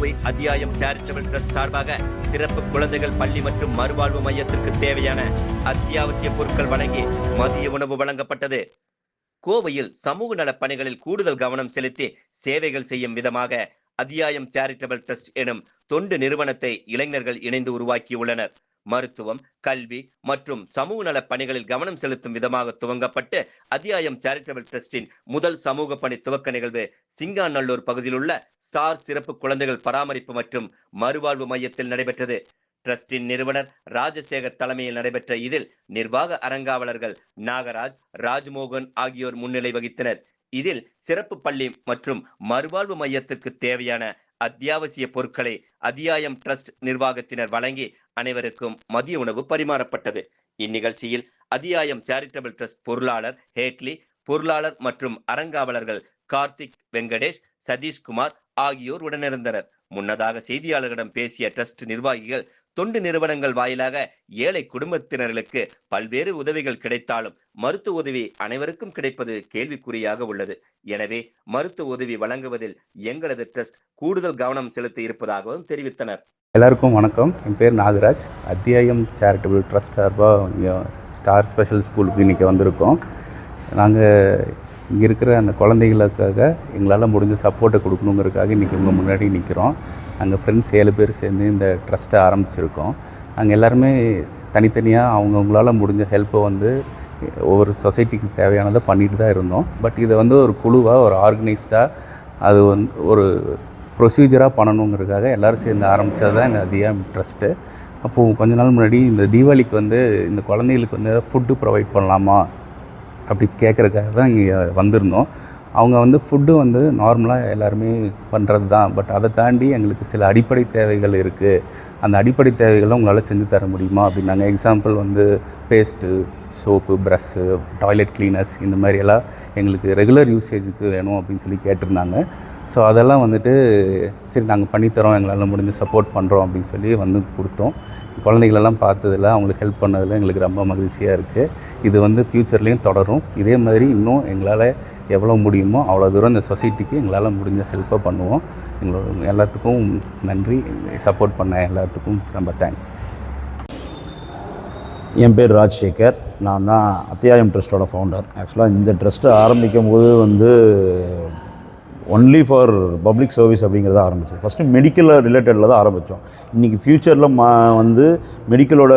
கோவை அத்தியாயம் charitable trust சார்பாக சிறப்பு குழந்தைகள் பள்ளி மற்றும் மறுவாழ்வு மையத்திற்கு தேவையான அத்தியாவசிய பொருட்கள் வழங்கி மதிய உணவு வழங்கப்பட்டது. கோவையில் சமூக நலப் பணிகளில் கூடுதல் கவனம் செலுத்தி சேவைகள் செய்யும் விதமாக அத்தியாயம் சேரிட்டபிள் ட்ரஸ்ட் எனும் தொண்டு நிறுவனத்தை இளைஞர்கள் இணைந்து உருவாக்கியுள்ளனர். மருத்துவம் கல்வி மற்றும் சமூக நலப் பணிகளில் கவனம் செலுத்தும் விதமாக துவங்கப்பட்டு அத்தியாயம் சேரிட்டபிள் ட்ரஸ்டின் முதல் சமூக பணி துவக்க நிகழ்வு சிங்காநல்லூர் பகுதியில் உள்ள ஸ்டார் சிறப்பு குழந்தைகள் பராமரிப்பு மற்றும் மறுவாழ்வு மையத்தில் நடைபெற்றது. ட்ரஸ்டின் நிறுவனர் ராஜசேகர் தலைமையில் நடைபெற்ற இதில் நிர்வாக அரங்காவலர்கள் நாகராஜ் ராஜ்மோகன் ஆகியோர் முன்னிலை வகித்தனர். இதில் சிறப்பு பள்ளி மற்றும் மறுவாழ்வு மையத்திற்கு தேவையான அத்தியாவசிய பொருட்களை அதியாயம் ட்ரஸ்ட் நிர்வாகத்தினர் வழங்கி அனைவருக்கும் மதிய உணவு பரிமாறப்பட்டது. இந்நிகழ்ச்சியில் அதியாயம் சேரிட்டபிள் ட்ரஸ்ட் பொருளாளர் ஹேட்லி பொருளாளர் மற்றும் அரங்காவலர்கள் கார்த்திக் வெங்கடேஷ் சதீஷ்குமார் ஆகியோர் உடனிருந்தனர். முன்னதாக செய்தியாளர்களிடம் பேசிய ட்ரஸ்ட் நிர்வாகிகள் தொண்டு நிறுவனங்கள் வாயிலாக ஏழை குடும்பத்தினர்களுக்கு பல்வேறு உதவிகள் கிடைத்தாலும் மருத்துவ உதவி அனைவருக்கும் கிடைப்பது கேள்விக்குறியாக உள்ளது. எனவே மருத்துவ உதவி வழங்குவதில் எங்களது ட்ரஸ்ட் கூடுதல் கவனம் செலுத்தி இருப்பதாகவும் தெரிவித்தனர். எல்லாருக்கும் வணக்கம். என் பேர் நாகராஜ். அத்தியாயம் சேரிட்டபிள் ட்ரஸ்ட் சார்பாக ஸ்டார் ஸ்பெஷல் ஸ்கூலுக்கு இன்றைக்கி வந்திருக்கோம். நாங்கள் இங்கே இருக்கிற அந்த குழந்தைகளுக்காக எங்களால் முடிஞ்ச சப்போர்ட்டை கொடுக்கணுங்கிறதுக்காக இன்றைக்கி உங்கள் முன்னாடி நிற்கிறோம் நாங்கள் ஃப்ரெண்ட்ஸ் ஏழு பேர் சேர்ந்து இந்த ட்ரஸ்ட்டை ஆரம்பிச்சிருக்கோம். நாங்கள் எல்லாருமே தனித்தனியாக அவங்கவுங்களால் முடிஞ்ச ஹெல்ப்பை வந்து ஒவ்வொரு சொசைட்டிக்கு தேவையானதை பண்ணிட்டு தான் இருந்தோம். பட் இதை வந்து ஒரு குழுவாக ஒரு ஆர்கனைஸ்டாக அது வந்து ஒரு ப்ரொசீஜராக பண்ணணுங்கிறதுக்காக எல்லோரும் சேர்ந்து ஆரம்பித்தது தான் இந்த அதிகம் ட்ரஸ்ட்டு அப்போது கொஞ்ச நாள் முன்னாடி இந்த தீபாவளிக்கு வந்து இந்த குழந்தைகளுக்கு வந்து ஃபுட்டு ப்ரொவைட் பண்ணலாமா? அப்படி கேட்குறக்காக தான் இங்கே வந்திருந்தோம். அவங்க வந்து ஃபுட்டு வந்து நார்மலாக எல்லாருமே பண்ணுறது தான். பட் அதை தாண்டி எங்களுக்கு சில அடிப்படை தேவைகள் இருக்குது அந்த அடிப்படை தேவைகளை உங்களால் செஞ்சு தர முடியுமா? அப்படின்னாங்க. எக்ஸாம்பிள் வந்து paste soap brush toilet cleaners இந்த மாதிரி எல்லாம் எங்களுக்கு ரெகுலர் யூசேஜுக்கு வேணும் அப்படின்னு சொல்லி கேட்டிருந்தாங்க. ஸோ அதெல்லாம் வந்துட்டு சரி நாங்கள் பண்ணித்தரோம் எங்களால் முடிஞ்சு சப்போர்ட் பண்ணுறோம் அப்படின்னு சொல்லி வந்து கொடுத்தோம். குழந்தைகளெல்லாம் பார்த்ததில் அவங்களுக்கு ஹெல்ப் பண்ணதில் எங்களுக்கு ரொம்ப மகிழ்ச்சியாக இருக்குது இது வந்து ஃப்யூச்சர்லேயும் தொடரும். இதே மாதிரி இன்னும் எங்களால் எவ்வளோ முடியும் அவ்வளோ தூரம் இந்த சொசைட்டிக்கு எங்களால் முடிஞ்ச ஹெல்ப்பை பண்ணுவோம். எங்களோட எல்லாத்துக்கும் நன்றி. சப்போர்ட் பண்ண எல்லாத்துக்கும் ரொம்ப தேங்க்ஸ் என் பேர் ராஜசேகர். நான் தான் அத்தியாயம் ட்ரஸ்ட்டோட ஃபவுண்டர் ஆக்சுவலாக இந்த ட்ரஸ்ட்டை ஆரம்பிக்கும் போது வந்து ஒன்லி ஃபார் பப்ளிக் சர்வீஸ் அப்படிங்கிறத ஆரம்பிச்சு ஃபஸ்ட்டு மெடிக்கல் ரிலேட்டடில் தான் ஆரம்பித்தோம் இன்றைக்கி ஃப்யூச்சரில் மா வந்து மெடிக்கலோட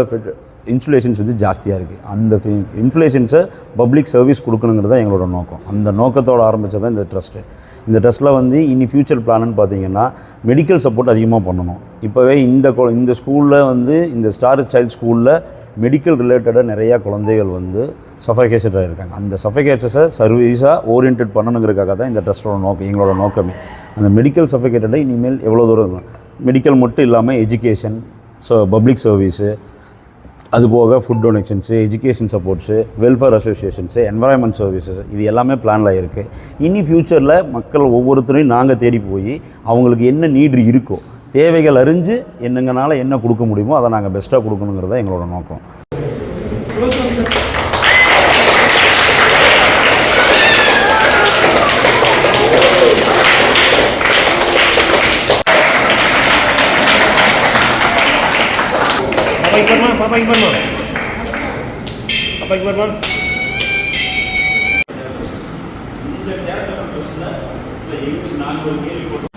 இன்ஃப்ளேஷன்ஸ் வந்து ஜாஸ்தியாக இருக்குது அந்த இன்ஃப்ளேஷன்ஸை பப்ளிக் சர்வீஸ் கொடுக்கணுங்கிறது தான் எங்களோட நோக்கம். அந்த நோக்கத்தோடு ஆரம்பித்தது தான் இந்த ட்ரஸ்ட்டு இந்த ட்ரஸ்ட்டில் வந்து இனி ஃப்யூச்சர் பிளான்னு பார்த்தீங்கன்னா மெடிக்கல் சப்போர்ட் அதிகமாக பண்ணணும். இப்போவே இந்த கொ இந்த ஸ்கூலில் வந்து இந்த ஸ்டார் சைல்ட் ஸ்கூலில் மெடிக்கல் ரிலேட்டடாக நிறையா குழந்தைகள் வந்து சஃபகேஷடாக இருக்காங்க அந்த சஃபகேஷஸை சர்வீஸாக ஓரியன்ட் பண்ணணுங்கிறதுக்காக தான் இந்த ட்ரஸ்ட்டோட நோக்கம் எங்களோட நோக்கமே. அந்த மெடிக்கல் சஃபகேட்டடை இனிமேல் எவ்வளோ தூரம் மெடிக்கல் மட்டும் இல்லாமல் எஜுகேஷன் ஸோ பப்ளிக் சர்வீஸு அதுபோக food donations education supports welfare associations environment services இது எல்லாமே பிளானில் இருக்குது இனி ஃப்யூச்சரில் மக்கள் ஒவ்வொருத்தரையும் நாங்கள் தேடி போய் அவங்களுக்கு என்ன நீடு இருக்கோ தேவைகள் அறிஞ்சு என்னங்கனால என்ன கொடுக்க முடியுமோ அதை நாங்கள் பெஸ்ட்டாக கொடுக்கணுங்கிறது எங்களோட நோக்கம். பாப்பா இங்கே வருமா பாப்பா இங்கே வருமா பாப்பா இங்கே வருமா இந்த கேரக்டர் நாங்கள் ஒரு கேள்வி போட்டோம்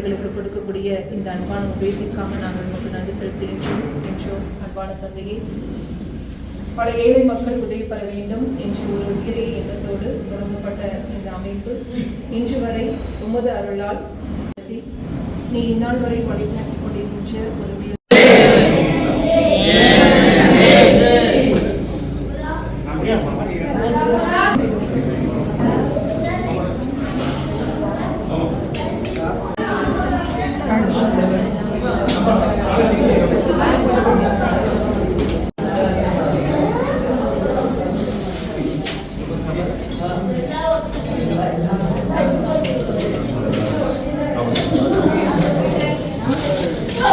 குழந்தைகளுக்கு கொடுக்கக்கூடிய இந்த அன்பான உபயோகிக்காக நாங்கள் உங்களுக்கு நன்றி செலுத்துகின்றோம் என்றோம் அன்பான தந்தையை பல ஏழை மக்கள் உதவி பெற வேண்டும் என்று ஒரு உயிரை எண்ணத்தோடு தொடங்கப்பட்ட இந்த அமைப்பு. இன்று வரை உமது அருளால் நீ இந்நாள் வரை வழிநடத்தி கொண்டிருக்கின்ற உதவி ஜமானா.